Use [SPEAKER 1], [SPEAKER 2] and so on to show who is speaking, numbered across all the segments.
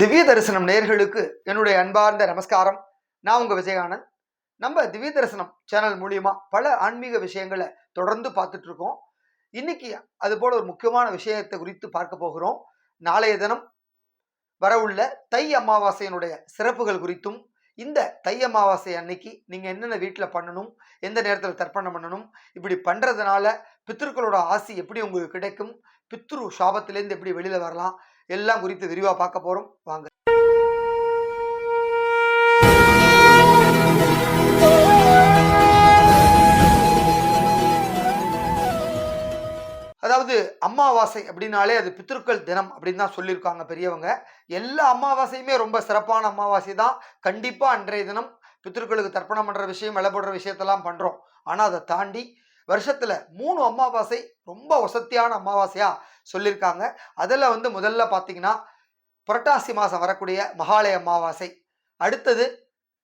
[SPEAKER 1] திவ்ய தரிசனம் நேர்களுக்கு என்னுடைய அன்பார்ந்த நமஸ்காரம். நான் உங்க விஜயானந்த் நம்ம திவ்ய தரிசனம் சேனல் மூலியமா பல ஆன்மீக விஷயங்களை தொடர்ந்து பார்த்துட்டு இருக்கோம். இன்னைக்கு அது போல ஒரு முக்கியமான விஷயத்தை குறித்து பார்க்க போகிறோம். நாளைய தினம் வரவுள்ள தை அமாவாசையினுடைய சிறப்புகள் குறித்தும் இந்த தை அமாவாசை அன்னைக்கு நீங்கள் என்னென்ன வீட்டில் பண்ணணும் எந்த நேரத்தில் தர்ப்பணம் பண்ணணும் இப்படி பண்ணுறதுனால பித்ருக்களோட ஆசி எப்படி உங்களுக்கு கிடைக்கும் பித்ரு சாபத்திலேருந்து எப்படி வெளியில் வரலாம் எல்லாம் குறித்து விரிவாக பார்க்க போறோம். வாங்க. அதாவது அமாவாசை அப்படின்னாலே அது பித்திருக்கள் தினம் அப்படின்னு தான் சொல்லியிருக்காங்க பெரியவங்க. எல்லா அமாவாசையுமே ரொம்ப சிறப்பான அமாவாசை தான். கண்டிப்பாக அன்றைய தினம் பித்திருக்களுக்கு தர்ப்பணம் பண்ணுற விஷயம் விலை போடுற விஷயத்தெல்லாம் பண்ணுறோம் ஆனால் அதை தாண்டி வருஷத்துல மூணு அமாவாசை ரொம்ப வசத்தியான அமாவாசையா சொல்லியிருக்காங்க அதில் வந்து முதல்ல பார்த்தீங்கன்னா புரட்டாசி மாதம் வரக்கூடிய மகாலய அமாவாசை அடுத்தது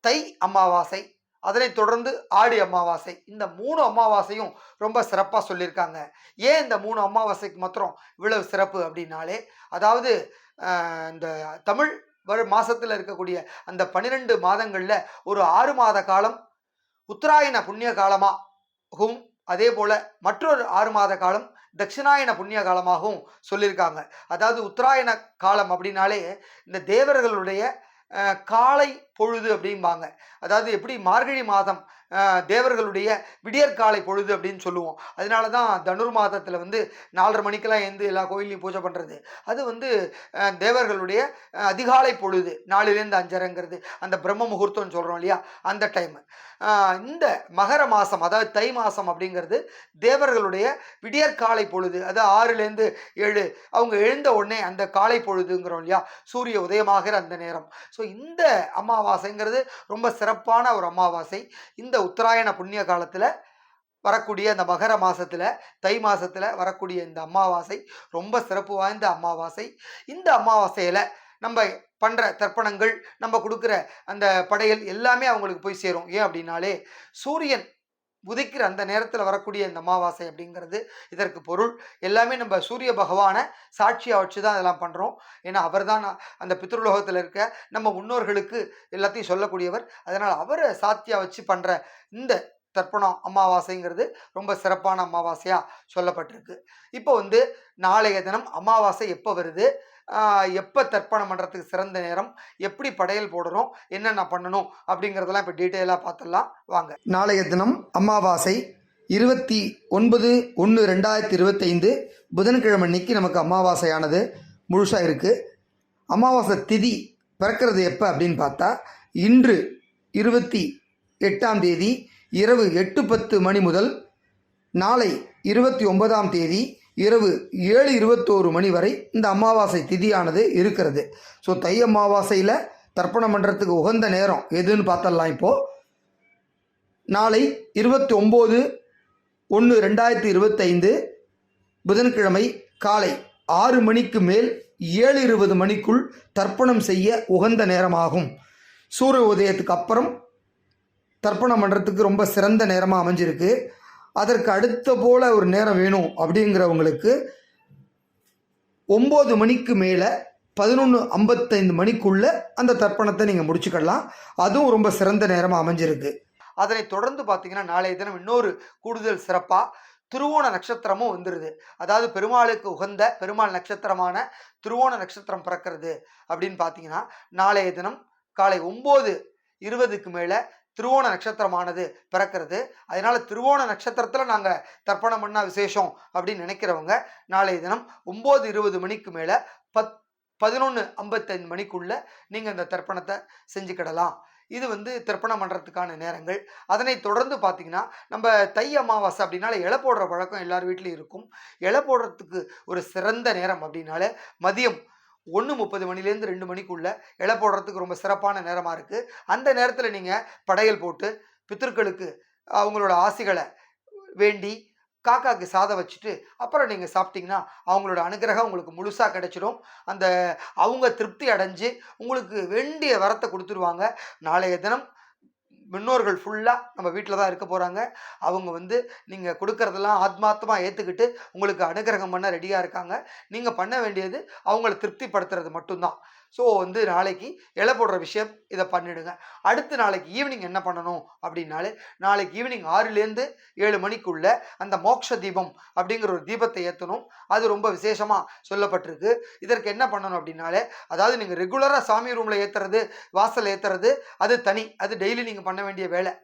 [SPEAKER 1] தை அமாவாசை அதனை தொடர்ந்து ஆடி அமாவாசை இந்த மூணு அமாவாசையும் ரொம்ப சிறப்பாக சொல்லியிருக்காங்க ஏன் இந்த மூணு அமாவாசைக்கு மாத்திரம் இவ்வளவு சிறப்பு அப்படின்னாலே அதாவது இந்த தமிழ் வரு மாதத்தில் இருக்கக்கூடிய அந்த பன்னிரெண்டு மாதங்களில் ஒரு ஆறு மாத காலம் உத்தராயண புண்ணிய காலமாகவும் அதே போல் மற்றொரு ஆறு மாத காலம் தட்சிணாயன புண்ணிய காலமாகவும் சொல்லியிருக்காங்க. அதாவது உத்தராயண காலம் அப்படின்னாலே இந்த தேவர்களுடைய காலை பொழுது அப்படிம்பாங்க. அதாவது எப்படி மார்கழி மாதம் தேவர்களுடைய விடியற்காலை பொழுது அப்படின்னு சொல்லுவோம். அதனால தான் தனுர் மாதத்தில் வந்து நாலரை மணிக்கெல்லாம் எழுந்து எல்லா கோயிலையும் பூஜை பண்ணுறது அது வந்து தேவர்களுடைய அதிகாலை பொழுது நாலுலேருந்து அஞ்சரைங்கிறது அந்த பிரம்ம முகூர்த்தம்னு சொல்கிறோம் இல்லையா? அந்த டைம் இந்த மகர மாதம் அதாவது தை மாதம் அப்படிங்கிறது தேவர்களுடைய விடியற்காலை பொழுது அது ஆறுலேருந்து ஏழு அவங்க எழுந்த உடனே அந்த காலை பொழுதுங்கிறோம் இல்லையா? சூரிய உதயமாகிற அந்த நேரம். ஸோ இந்த அமாவாசைங்கிறது ரொம்ப சிறப்பான ஒரு அமாவாசை. இந்த உத்தராயண புண்ணிய காலத்தில் வரக்கூடிய அந்த மகர மாதத்தில் தை மாதத்தில் வரக்கூடிய இந்த அமாவாசை ரொம்ப சிறப்பு வாய்ந்த அமாவாசை. இந்த அமாவாசையில் நம்ம பண்ணுற தர்ப்பணங்கள் நம்ம கொடுக்குற அந்த படையல் எல்லாமே அவங்களுக்கு போய் சேரும். ஏன் அப்படின்னாலே சூரியன் உதிக்கிற அந்த நேரத்தில் வரக்கூடிய இந்த அமாவாசை அப்படிங்கிறது இதற்கு பொருள். எல்லாமே நம்ம சூரிய பகவானை சாட்சியாக வச்சு தான் இதெல்லாம் பண்ணுறோம் ஏன்னா அவர் தான் அந்த பித்ருலோகத்தில் இருக்க நம்ம முன்னோர்களுக்கு எல்லாத்தையும் சொல்லக்கூடியவர். அதனால் அவரை சாத்தியாக வச்சு பண்ணுற இந்த தர்ப்பணம் அமாவாசைங்கிறது ரொம்ப சிறப்பான அமாவாசையாக சொல்லப்பட்டிருக்கு. இப்போ வந்து நாளைய தினம் அமாவாசை எப்போ வருது? எப்போ தர்ப்பணம் பண்ணுறதுக்கு சிறந்த நேரம்? எப்படி படையல் போடணும்? என்னென்ன பண்ணணும்? அப்படிங்கிறதெல்லாம் இப்போ டீட்டெயிலாக பார்த்துடலாம் வாங்க. நாளைய தினம் அமாவாசை இருபத்தி ஒன்பது ஒன்று ரெண்டாயிரத்தி இருபத்தைந்து புதன்கிழமை அன்னைக்கு நமக்கு அமாவாசையானது முழுசாக இருக்குது அமாவாசை திதி பிறக்கிறது எப்போ அப்படின்னு பார்த்தா இன்று இருபத்தி எட்டாம் தேதி இரவு எட்டு பத்து மணி முதல் நாளை இருபத்தி ஒன்பதாம் தேதி இரவு ஏழு இருபத்தோரு மணி வரை இந்த அமாவாசை திதியானது இருக்கிறது. ஸோ தை அமாவாசையில் தர்ப்பணம் பண்ணுறதுக்கு உகந்த நேரம் எதுன்னு பார்த்தரலாம் இப்போது நாளை இருபத்தி ஒம்பது ஒன்று ரெண்டாயிரத்தி இருபத்தைந்து புதன்கிழமை காலை ஆறு மணிக்கு மேல் ஏழு இருபது மணிக்குள் தர்ப்பணம் செய்ய உகந்த நேரமாகும். சூரிய உதயத்துக்கு அப்புறம் தர்ப்பணம் பண்ணுறதுக்கு ரொம்ப சிறந்த நேரமாக அமைஞ்சிருக்கு. அதற்கு அடுத்த போல ஒரு நேரம் வேணும் அப்படிங்கிறவங்களுக்கு ஒம்பது மணிக்கு மேலே பதினொன்று ஐம்பத்தைந்து மணிக்குள்ள அந்த தர்ப்பணத்தை நீங்கள் முடிச்சுக்கலாம். அதுவும் ரொம்ப சிறந்த நேரமாக அமைஞ்சிருக்கு. அதனை தொடர்ந்து பார்த்தீங்கன்னா நாளைய தினம் இன்னொரு கூடுதல் சிறப்பாக திருவோண நட்சத்திரமும் வந்துடுது அதாவது பெருமாளுக்கு உகந்த பெருமாள் நட்சத்திரமான திருவோண நட்சத்திரம் பிறக்கிறது அப்படின்னு பார்த்தீங்கன்னா நாளைய தினம் காலை ஒம்பது இருபதுக்கு மேலே திருவோண நட்சத்திரமானது பிறக்கிறது. அதனால திருவோண நட்சத்திரத்தில் நாங்கள் தர்ப்பணம் பண்ணால் விசேஷம் அப்படின்னு நினைக்கிறவங்க நாளைய தினம் ஒம்பது இருபது மணிக்கு மேலே பத் பதினொன்று ஐம்பத்தைந்து மணிக்குள்ளே நீங்கள் இந்த தர்ப்பணத்தை செஞ்சுக்கிடலாம். இது வந்து தர்ப்பணம் பண்ணுறதுக்கான நேரங்கள். அதனை தொடர்ந்து பார்த்தீங்கன்னா நம்ம தை அமாவாசை அப்படின்னால இலை போடுற பழக்கம் எல்லார் வீட்லேயும் இருக்கும். இலை போடுறதுக்கு ஒரு சிறந்த நேரம் அப்படின்னால மதியம் ஒன்று முப்பது மணிலேருந்து ரெண்டு மணிக்குள்ள இலை போடுறதுக்கு ரொம்ப சிறப்பான நேரமாக இருக்குது அந்த நேரத்தில் நீங்கள் படையல் போட்டு பித்தர்களுக்கு அவங்களோட ஆசைகளை வேண்டி காக்காக்கு சாதம் வச்சுட்டு அப்புறம் நீங்கள் சாப்பிட்டீங்கன்னா அவங்களோட அனுகிரகம் உங்களுக்கு முழுசாக கிடைச்சிடும். அந்த அவங்க திருப்தி அடைஞ்சு உங்களுக்கு வேண்டிய வரத்தை கொடுத்துருவாங்க. நாளைய தினம் முன்னோர்கள் ஃபுல்லாக நம்ம வீட்டில் தான் இருக்க போகிறாங்க அவங்க வந்து நீங்கள் கொடுக்கறதெல்லாம் ஆத்மார்த்தமாக ஏற்றுக்கிட்டு உங்களுக்கு அனுகிரகம் பண்ண ரெடியாக இருக்காங்க. நீங்கள் பண்ண வேண்டியது அவங்கள திருப்திப்படுத்துறது மட்டும்தான். ஸோ வந்து நாளைக்கு இலை போடுற விஷயம் இதை பண்ணிடுங்க. அடுத்து நாளைக்கு ஈவினிங் என்ன பண்ணணும் அப்படின்னாலே நாளைக்கு ஈவினிங் ஆறுலேருந்து ஏழு மணிக்குள்ள அந்த மோக்ஷ தீபம் அப்படிங்கிற ஒரு தீபத்தை ஏற்றணும் அது ரொம்ப விசேஷமாக சொல்லப்பட்டிருக்கு. இதற்கு என்ன பண்ணணும் அப்படின்னாலே அதாவது நீங்கள் ரெகுலராக சாமி ரூமில் ஏற்றுறது வாசல் ஏற்றுறது அது தனி. அது டெய்லி நீங்கள் பண்ண வேண்டிய வேலை.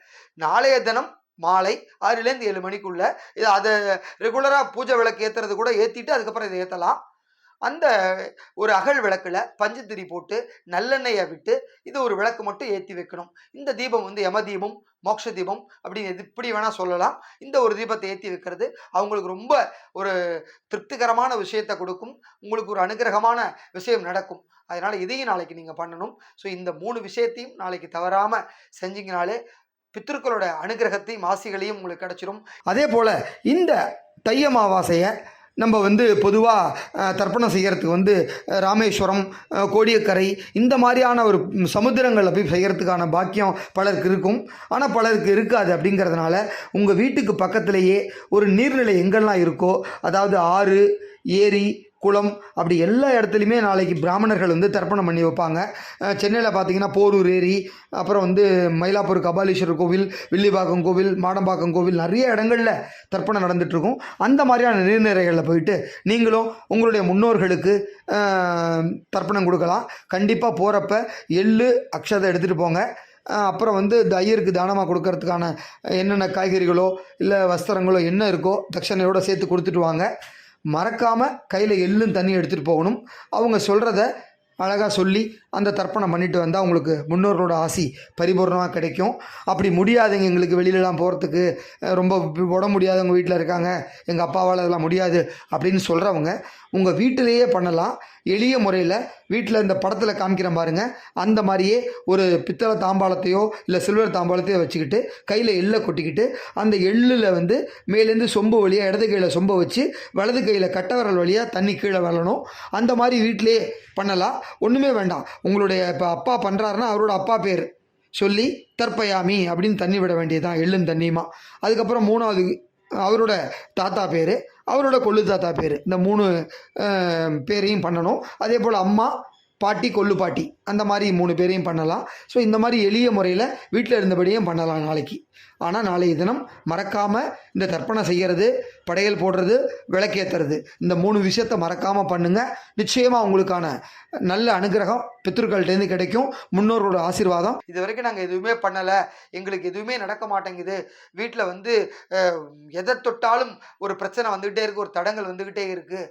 [SPEAKER 1] நாளைய தினம் மாலை ஆறுலேருந்து ஏழு மணிக்குள்ளே இது அதை ரெகுலராக பூஜை விளக்கு ஏற்றுறது கூட ஏற்றிட்டு அதுக்கப்புறம் இதை ஏற்றலாம் அந்த ஒரு அகல் விளக்குல பஞ்சத்திரி போட்டு நல்லெண்ணெயை விட்டு இது ஒரு விளக்கு மட்டும் ஏற்றி வைக்கணும். இந்த தீபம் வந்து யம தீபம் மோட்ச தீபம் அப்படின்னு எது இப்படி வேணால் சொல்லலாம். இந்த ஒரு தீபத்தை ஏற்றி வைக்கிறது அவங்களுக்கு ரொம்ப ஒரு திருப்திகரமான விஷயத்தை கொடுக்கும். உங்களுக்கு ஒரு அனுகிரகமான விஷயம் நடக்கும். அதனால் இதையும் நாளைக்கு நீங்கள் பண்ணணும். ஸோ இந்த மூணு விஷயத்தையும் நாளைக்கு தவறாமல் செஞ்சீங்கனாலே பித்திருக்களோட அனுகிரகத்தையும் மாசிகளையும் உங்களுக்கு கிடச்சிரும். அதே போல் இந்த தை அமாவாசையை நம்ம வந்து பொதுவாக தர்ப்பணம் செய்கிறதுக்கு வந்து ராமேஸ்வரம் கோடியக்கரை இந்த மாதிரியான ஒரு சமுத்திரங்களில் போய் செய்கிறதுக்கான பாக்கியம் பலருக்கு இருக்கும். ஆனால் பலருக்கு இருக்காது அப்படிங்கிறதுனால உங்கள் வீட்டுக்கு பக்கத்திலேயே ஒரு நீர்நிலை எங்கெல்லாம் இருக்கோ அதாவது ஆறு ஏரி குளம் அப்படி எல்லா இடத்துலையுமே நாளைக்கு பிராமணர்கள் வந்து தர்ப்பணம் பண்ணி வைப்பாங்க. சென்னையில் பார்த்தீங்கன்னா போரூர் ஏரி அப்புறம் வந்து மயிலாப்பூர் கபாலீஸ்வரர் கோவில் வில்லிபாக்கம் கோவில் மாடம்பாக்கம் கோவில் நிறைய இடங்களில் தர்ப்பணம் நடந்துகிட்ருக்கும் அந்த மாதிரியான நீர்நிலைகளில் போயிட்டு நீங்களும் உங்களுடைய முன்னோர்களுக்கு தர்ப்பணம் கொடுக்கலாம். கண்டிப்பாக போகிறப்ப எள்ளு அக்ஷதை எடுத்துகிட்டு போங்க. அப்புறம் வந்து இந்த ஐயருக்கு தானமாக கொடுக்கறதுக்கான என்னென்ன காய்கறிகளோ இல்லை வஸ்திரங்களோ என்ன இருக்கோ தட்சணையோடு சேர்த்து கொடுத்துட்டு வாங்க. மறக்காமல் கையில் எள்ளும் தண்ணி எடுத்துகிட்டு போகணும். அவங்க சொல்கிறத அழகாக சொல்லி அந்த தர்ப்பணம் பண்ணிட்டு வந்தால் உங்களுக்கு முன்னோர்களோட ஆசி பரிபூர்ணமாக கிடைக்கும். அப்படி முடியாதுங்க எங்களுக்கு வெளியிலலாம் போகிறதுக்கு ரொம்ப உடம்பு முடியாதவங்க வீட்டில் இருக்காங்க. எங்கள் அப்பாவால் அதெல்லாம் முடியாது அப்படின்னு சொல்கிறவங்க உங்கள் வீட்டிலேயே பண்ணலாம். எளிய முறையில் வீட்டில் இந்த படத்தில் காமிக்கிற பாருங்க. அந்த மாதிரியே ஒரு பித்தளை தாம்பாளத்தையோ இல்லை சில்வர் தாம்பாளத்தையோ வச்சுக்கிட்டு கையில் எள்ளை கொட்டிக்கிட்டு அந்த எள்ளில் வந்து மேலேருந்து சொம்பு வழியாக இடது கையில் சொம்பை வச்சு வலது கையில் கட்டவரல் வழியாக தண்ணி கீழே வரணும். அந்த மாதிரி வீட்டிலே பண்ணலாம். ஒன்றுமே வேண்டாம். உங்களுடைய இப்போ அப்பா பண்ணுறாருன்னா அவரோட அப்பா பேர். சொல்லி தற்பயாமி அப்படின்னு தண்ணி விட வேண்டியதுதான். எள்ளும் தண்ணியுமா. அதுக்கப்புறம் மூணாவது அவரோட தாத்தா பேர் அவரோட கொள்ளு தாத்தா பேர். இந்த மூணு பேரையும் பண்ணணும். அதே போல் அம்மா பாட்டி கொள்ளு பாட்டி. அந்த மாதிரி மூணு பேரையும் பண்ணலாம். ஸோ இந்த மாதிரி எளிய முறையில் வீட்டில் இருந்தபடியும் பண்ணலாம் நாளைக்கு. ஆனால் நாளைய தினம் மறக்காமல் இந்த தர்ப்பணம் செய்கிறது படையல் போடுறது விளக்கேற்றுறது இந்த மூணு விஷயத்த மறக்காமல் பண்ணுங்கள் நிச்சயமாக உங்களுக்கான நல்ல அனுகிரகம் பித்ருக்கள்கிட்டேருந்து கிடைக்கும். முன்னோர்களோட ஆசீர்வாதம். இது வரைக்கும் நாங்கள் எதுவுமே பண்ணலை. எங்களுக்கு எதுவுமே நடக்க மாட்டேங்குது. வீட்டில் வந்து எதை தொட்டாலும் ஒரு பிரச்சனை வந்துக்கிட்டே இருக்குது ஒரு தடங்கள் வந்துக்கிட்டே இருக்குது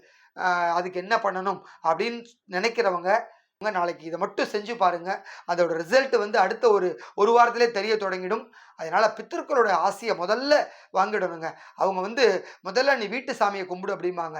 [SPEAKER 1] அதுக்கு என்ன பண்ணணும் அப்படின்னு நினைக்கிறவங்க நாளைக்கு இதை மட்டும் செஞ்சு பாருங்க. அதோட ரிசல்ட் வந்து அடுத்த ஒரு ஒரு வாரத்திலே தெரிய தொடங்கிடும். அதனால பித்திருக்களோட ஆசையை முதல்ல வாங்கிடணுங்க. அவங்க வந்து முதல்ல நீ வீட்டு சாமியை கும்பிடு அப்படிம்பாங்க.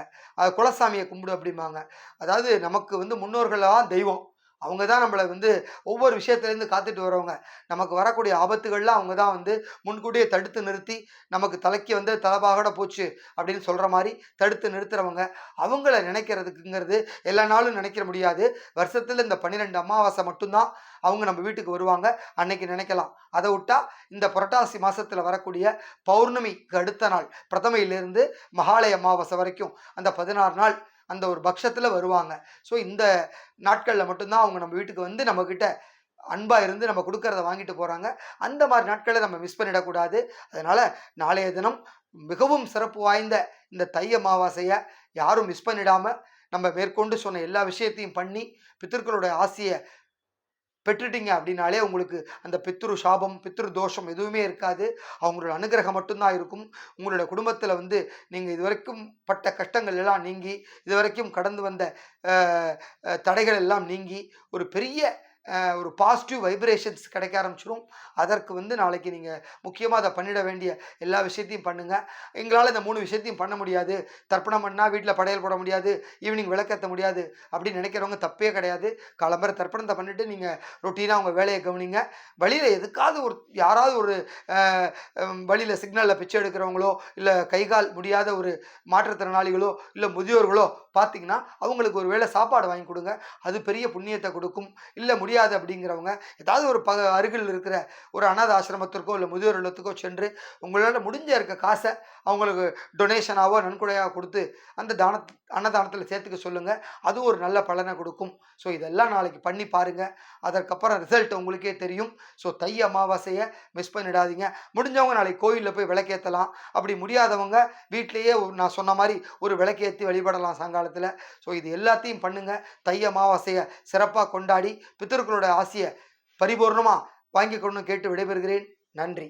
[SPEAKER 1] குலசாமியை கும்பிடு அப்படிம்பாங்க. அதாவது நமக்கு வந்து முன்னோர்களாக தெய்வம். அவங்க தான் நம்மளை வந்து ஒவ்வொரு விஷயத்துலேருந்து காத்துட்டு வரவங்க நமக்கு வரக்கூடிய ஆபத்துகள்லாம் அவங்க தான் வந்து முன்கூட்டியே தடுத்து நிறுத்தி நமக்கு தலைக்கு வந்து தலைபாகட போச்சு அப்படின்னு சொல்கிற மாதிரி தடுத்து நிறுத்துறவங்க. அவங்கள நினைக்கிறதுக்குங்கிறது எல்லா நாளும் நினைக்கிற முடியாது. வருஷத்தில் இந்த பன்னிரெண்டு அமாவாசை மட்டும்தான் அவங்க நம்ம வீட்டுக்கு வருவாங்க. அன்னைக்கு நினைக்கலாம். அதை விட்டா இந்த புரட்டாசி மாதத்தில் வரக்கூடிய பௌர்ணமிக்கு அடுத்த நாள் பிரதமையிலிருந்து மகாலய அமாவாசை வரைக்கும் அந்த பதினாறு நாள் அந்த ஒரு பட்சத்தில் வருவாங்க. ஸோ இந்த நாட்களில் மட்டும்தான் அவங்க நம்ம வீட்டுக்கு வந்து நம்மக்கிட்ட அன்பாக இருந்து நம்ம கொடுக்கறத வாங்கிட்டு போகிறாங்க அந்த மாதிரி நாட்களை நம்ம மிஸ் பண்ணிடக்கூடாது. அதனால் நாளைய தினம் மிகவும் சிறப்பு வாய்ந்த இந்த தை அமாவாசையை யாரும் மிஸ் பண்ணிடாமல் நம்ம மேற்கொண்டு சொன்ன எல்லா விஷயத்தையும் பண்ணி பித்திருக்களுடைய ஆசையை பெற்றுட்டீங்க அப்படின்னாலே உங்களுக்கு அந்த பித்ரு சாபம் பித்ரு தோஷம் எதுவுமே இருக்காது. அவங்களோட அனுகிரகம் மட்டும்தான் இருக்கும். உங்களோட குடும்பத்தில் வந்து நீங்கள் இதுவரைக்கும் பட்ட கஷ்டங்கள் எல்லாம் நீங்கி இதுவரைக்கும் கடந்து வந்த தடைகள் எல்லாம் நீங்கி ஒரு பெரிய ஒரு பாசிட்டிவ் வைப்ரேஷன்ஸ் கிடைக்க ஆரம்பிச்சிடும் அதற்கு வந்து நாளைக்கு நீங்கள் முக்கியமாக அதை பண்ணிட வேண்டிய எல்லா விஷயத்தையும் பண்ணுங்கள் எங்களால் இந்த மூணு விஷயத்தையும் பண்ண முடியாது. தர்ப்பணம் பண்ணால் வீட்டில் படையல் போட முடியாது. ஈவினிங் விளக்கத்த முடியாது. அப்படின்னு நினைக்கிறவங்க தப்பே கிடையாது. காலம்பர தர்ப்பணத்தை பண்ணிவிட்டு நீங்கள் ரொட்டீனாக உங்கள் வேலையை கவனிங்க. வழியில் எதுக்காவது ஒரு யாராவது ஒரு வழியில் சிக்னலில் பிச்சை எடுக்கிறவங்களோ இல்லை கைகால் முடியாத ஒரு மாற்றுத்திறனாளிகளோ இல்லை முதியோர்களோ பார்த்தீங்கன்னா அவங்களுக்கு ஒரு வேளை சாப்பாடு வாங்கி கொடுங்க. அது பெரிய புண்ணியத்தை கொடுக்கும். இல்லை முடியாது முடியாது அப்படிங்கிறவங்க ஏதாவது ஒரு ப அருகில் இருக்கிற ஒரு அனாத ஆசிரமத்திற்கோ இல்லை முதியோர் இல்லத்துக்கோ சென்று உங்களால் முடிஞ்ச இருக்க காசை அவங்களுக்கு டொனேஷனாகவோ நன்கொடையாக கொடுத்து அந்த தான அன்னதானத்தில் சேர்த்துக்க சொல்லுங்கள் அது ஒரு நல்ல பலனை கொடுக்கும். ஸோ இதெல்லாம் நாளைக்கு பண்ணி பாருங்கள் அதற்கப்புறம் ரிசல்ட் உங்களுக்கே தெரியும். ஸோ தை அமாவாசையை மிஸ் பண்ணிடாதீங்க. முடிஞ்சவங்க நாளைக்கு கோயிலில் போய் விளக்கேற்றலாம் அப்படி முடியாதவங்க வீட்டிலையே நான் சொன்ன மாதிரி ஒரு விளக்கேற்றி வழிபடலாம் சாயங்காலத்தில். ஸோ இது எல்லாத்தையும் பண்ணுங்கள் தை அமாவாசையை சிறப்பாக கொண்டாடி பித்தர்களோட ஆசையை பரிபூர்ணமாக வாங்கிக்கொண்டு கேட்டு விடைபெறுகிறேன். நன்றி.